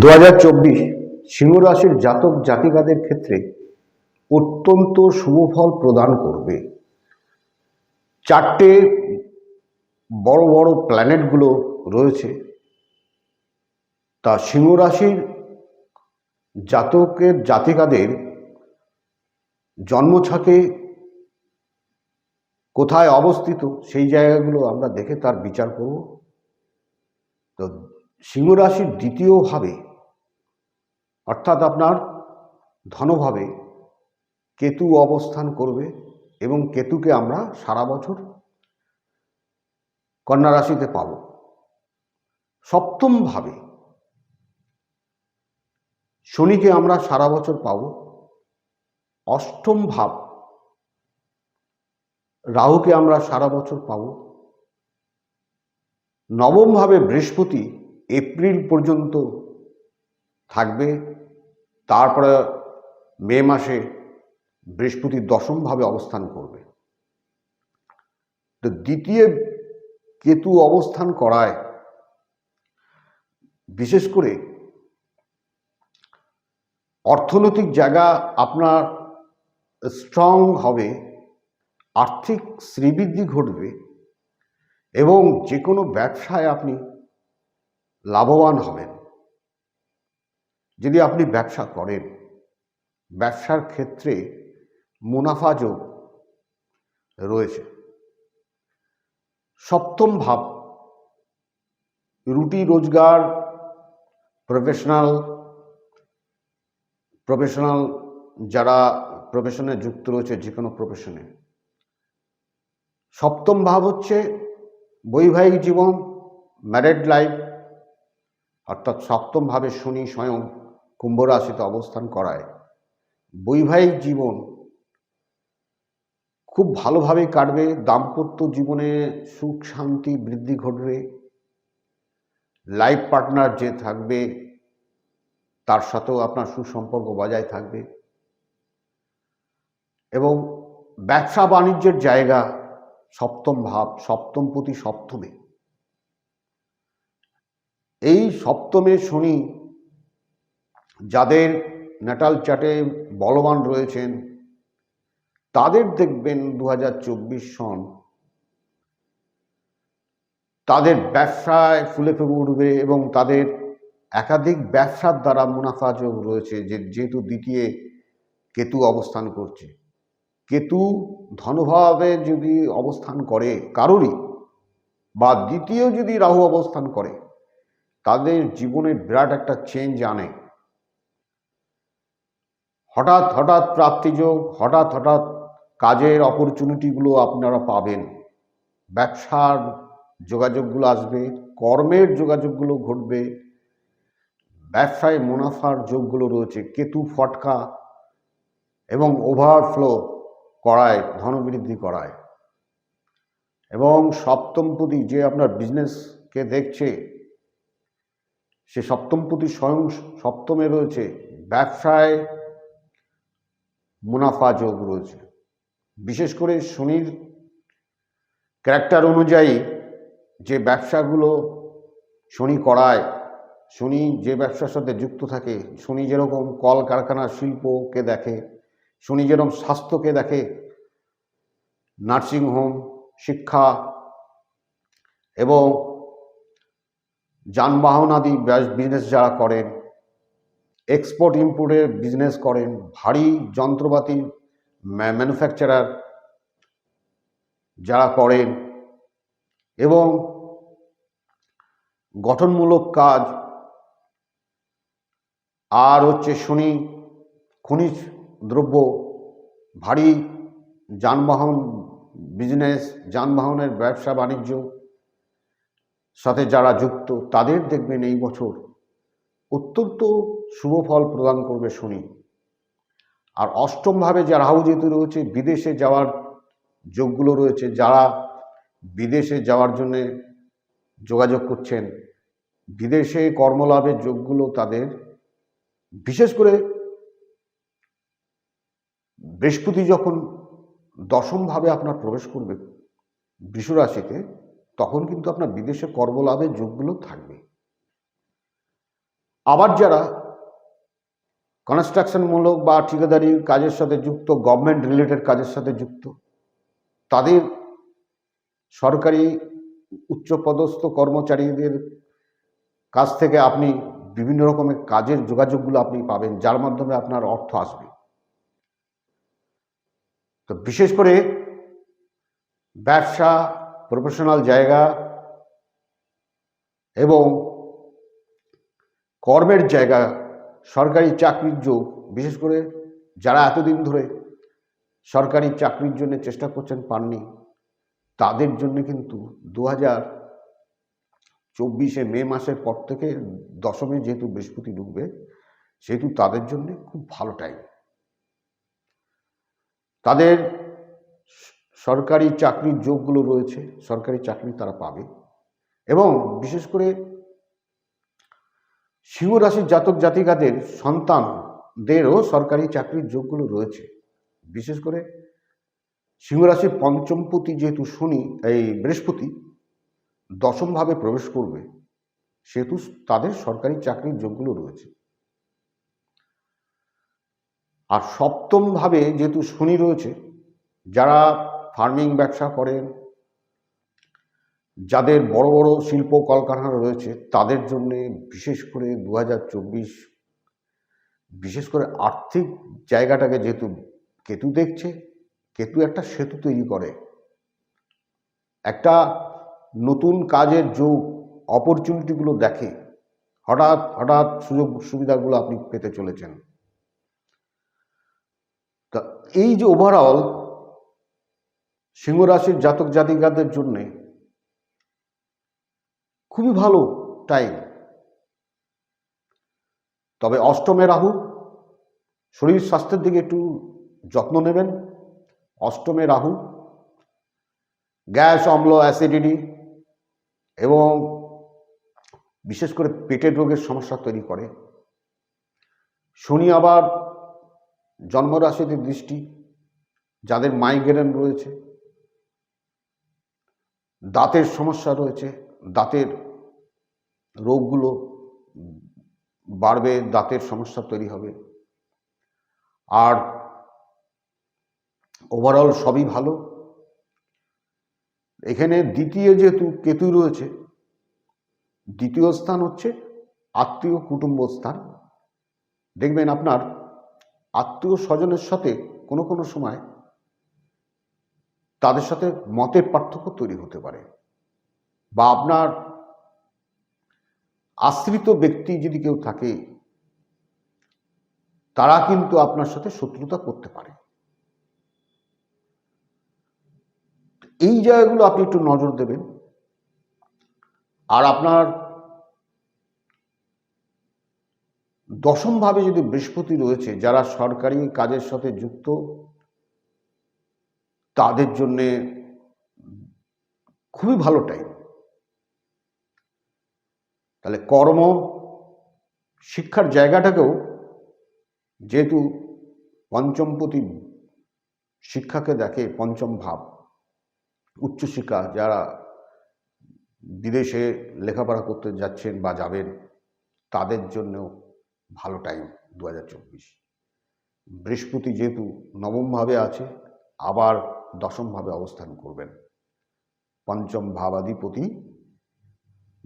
দু হাজার চব্বিশ সিংহ রাশির জাতক জাতিকাদের ক্ষেত্রে অত্যন্ত শুভ ফল প্রদান করবে। চারটে বড় বড় প্ল্যানেটগুলো রয়েছে। তা সিংহ রাশির জাতকের জাতিকাদের জন্মছকে কোথায় অবস্থিত সেই জায়গাগুলো আমরা দেখে তার বিচার করব। তো সিংহ রাশির দ্বিতীয় ভাবে, অর্থাৎ আপনার ধনভাবে কেতু অবস্থান করবে এবং কেতুকে আমরা সারা বছর কন্যা রাশিতে পাব। সপ্তম ভাবে, শনিকে আমরা সারা বছর পাব। অষ্টম ভাব, রাহুকে আমরা সারা বছর পাব। নবম ভাবে বৃহস্পতি এপ্রিল পর্যন্ত থাকবে। তারপরে মে মাসে বৃহস্পতি দশমভাবে অবস্থান করবে। তো দ্বিতীয় কেতু অবস্থান করায়, বিশেষ করে অর্থনৈতিক জায়গা আপনার স্ট্রং হবে, আর্থিক শ্রীবৃদ্ধি ঘটবে এবং যে কোনো ব্যবসায় আপনি লাভবান হবেন। যদি আপনি ব্যবসা করেন, ব্যবসার ক্ষেত্রে মুনাফা যোগ রয়েছে। সপ্তম ভাব, রুটি রোজগার প্রফেশনাল প্রফেশনাল যারা প্রফেশনে যুক্ত রয়েছে, যে কোনো প্রফেশনে সপ্তম ভাব হচ্ছে বৈবাহিক জীবন ম্যারেড লাইফ অর্থাৎ সপ্তম ভাবে শনি স্বয়ং কুম্ভ রাশিতে অবস্থান করায়। বৈবাহিক জীবন খুব ভালোভাবে কাটবে, দাম্পত্য জীবনে সুখ, শান্তি বৃদ্ধি ঘটবে, লাইফ পার্টনার যে থাকবে, তার সাথেও আপনার সুসম্পর্ক বজায় থাকবে এবং ব্যবসা বাণিজ্যের জায়গা সপ্তম ভাব, সপ্তম প্রতি সপ্তমে এই সপ্তমে শনি যাদের ন্যাটাল চার্টে বলবান রয়েছেন, তাদের দেখবেন দু হাজার চব্বিশ সন তাদের ব্যবসায় ফুলে ফেপে উঠবে এবং তাদের একাধিক ব্যবসার দ্বারা মুনাফা যোগ রয়েছে, যে যেহেতু দ্বিতীয় কেতু অবস্থান করছে। কেতু ধনভাবে যদি অবস্থান করে কারোরই বা দ্বিতীয় যদি রাহু অবস্থান করে তাদের জীবনে বিরাট একটা চেঞ্জ আনে। হঠাৎ হঠাৎ প্রাপ্তিযোগ, হঠাৎ হঠাৎ কাজের অপরচুনিটিগুলো আপনারা পাবেন। ব্যবসার যোগাযোগগুলো আসবে, কর্মের যোগাযোগগুলো ঘটবে, ব্যবসায় মুনাফার যোগগুলো রয়েছে, কেতু ফটকা এবং ওভারফ্লো করায়, ধনবৃদ্ধি করায়। এবং সপ্তমপতি যে আপনার বিজনেসকে দেখছে সে সপ্তমপতি স্বয়ং সপ্তমে রয়েছে। ব্যবসায় মুনাফা যোগ রয়েছে। বিশেষ করে শনির ক্যারেক্টার অনুযায়ী যে ব্যবসাগুলো শনি করায়, শনি যে ব্যবসার সাথে যুক্ত থাকে, শনি যেরকম কল কারখানা শিল্পকে দেখে, শনি যেরকম স্বাস্থ্যকে দেখে নার্সিংহোম শিক্ষা এবং যানবাহন আদি বিজনেস যারা করেন এক্সপোর্ট ইম্পোর্টের বিজনেস করেন, ভারী যন্ত্রপাতি ম্যানুফ্যাকচারার যারা করেন এবং গঠনমূলক কাজ, আর হচ্ছে শনি খনিজ দ্রব্য, ভারী যানবাহন বিজনেস যানবাহনের ব্যবসা, বাণিজ্য সাথে যারা যুক্ত, তাদের দেখবেন এই বছর অত্যন্ত শুভ ফল প্রদান করবে শনি। আর অষ্টমভাবে যে রাহু যেহেতু রয়েছে, বিদেশে যাওয়ার যোগগুলো রয়েছে, যারা বিদেশে যাওয়ার জন্যে যোগাযোগ করছেন, বিদেশে কর্মলাভের যোগগুলো তাদের, বিশেষ করে বৃহস্পতি যখন দশমভাবে আপনার প্রবেশ করবে, বৃষরাশিতে তখন কিন্তু আপনার বিদেশে কর্মলাভের যোগগুলো থাকবে। আবার যারা কনস্ট্রাকশনমূলক বা ঠিকাদারি কাজের সাথে যুক্ত গভর্নমেন্ট রিলেটেড কাজের সাথে যুক্ত, তাদের সরকারি উচ্চপদস্থ কর্মচারীদের কাছ থেকে আপনি বিভিন্ন রকমের কাজের যোগাযোগগুলো আপনি পাবেন, যার মাধ্যমে আপনার অর্থ আসবে। তো বিশেষ করে ব্যবসা প্রফেশনাল জায়গা এবং কর্মের জায়গা, সরকারি চাকরির যোগ বিশেষ করে যারা এতদিন ধরে সরকারি চাকরির জন্য চেষ্টা করছেন পাননি, তাদের জন্য কিন্তু দু হাজার চব্বিশে মে মাসের পর থেকে দশমে যেহেতু বৃহস্পতি ঢুকবে, সেহেতু তাদের জন্য খুব ভালো টাইম তাদের সরকারি চাকরির যোগগুলো রয়েছে, সরকারি চাকরি তারা পাবে। এবং বিশেষ করে সিংহ রাশির জাতক জাতিকাদের সন্তানদেরও সরকারি চাকরির যোগগুলো রয়েছে। বিশেষ করে সিংহ রাশির পঞ্চমপতি যেহেতু শনি, এই বৃহস্পতি দশমভাবে প্রবেশ করবে, সেহেতু তাদের সরকারি চাকরির যোগগুলো রয়েছে। আর সপ্তমভাবে যেহেতু শনি রয়েছে, যারা ফার্মিং ব্যবসা করেন। যাদের বড় বড় শিল্প কলকারখানা রয়েছে, তাদের জন্যে বিশেষ করে দু বিশেষ করে আর্থিক জায়গাটাকে যেহেতু কেতু দেখছে, কেতু একটা সেতু তৈরি করে। একটা নতুন কাজের যোগ অপরচুনিটিগুলো দেখে, হঠাৎ হঠাৎ সুযোগ সুবিধাগুলো আপনি পেতে চলেছেন। তা এই যে ওভারঅল সিংহ রাশির জাতক জাতিকাদের জন্যে খুবই ভালো টাইম তবে অষ্টমে রাহু, শরীর স্বাস্থ্যের দিকে একটু যত্ন নেবেন। অষ্টমে রাহু, গ্যাস, অম্ল অ্যাসিডিটি এবং বিশেষ করে পেটের রোগের সমস্যা তৈরি করে। শনি আবার জন্মরাশিতে দৃষ্টি, যাদের মাইগ্রেন রয়েছে দাঁতের সমস্যা রয়েছে, দাঁতের রোগগুলো বাড়বে, দাঁতের সমস্যা তৈরি হবে। আর ওভারঅল সবই ভালো। এখানে দ্বিতীয় যেহেতু কেতু রয়েছে, দ্বিতীয় স্থান হচ্ছে আত্মীয় কুটুম্ব স্থান। দেখবেন আপনার আত্মীয় স্বজনের সাথে কোনো কোনো সময় তাদের সাথে মতের পার্থক্য তৈরি হতে পারে বা আপনার আশ্রিত ব্যক্তি যদি কেউ থাকে, তারা কিন্তু আপনার সাথে শত্রুতা করতে পারে। এই জায়গাগুলো আপনি একটু নজর দেবেন। আর আপনার দশমভাবে যদি বৃহস্পতি রয়েছে, যারা সরকারি কাজের সাথে যুক্ত তাদের জন্যে খুবই ভালো টাইম তাহলে কর্ম, শিক্ষার জায়গাটাকেও যেহেতু পঞ্চমপতি শিক্ষাকে দেখে পঞ্চম ভাব উচ্চশিক্ষা যারা বিদেশে লেখাপড়া করতে যাচ্ছেন বা যাবেন, তাদের জন্যও ভালো টাইম দু হাজার চব্বিশ। বৃহস্পতি যেহেতু নবমভাবে আছে, আবার দশমভাবে অবস্থান করবেন। পঞ্চম ভাবাধিপতি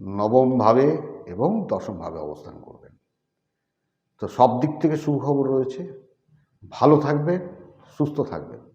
নবমভাবে এবং দশমভাবে অবস্থান করবেন। তো সব দিক থেকে সুখবর রয়েছে। ভালো থাকবে সুস্থ থাকবেন।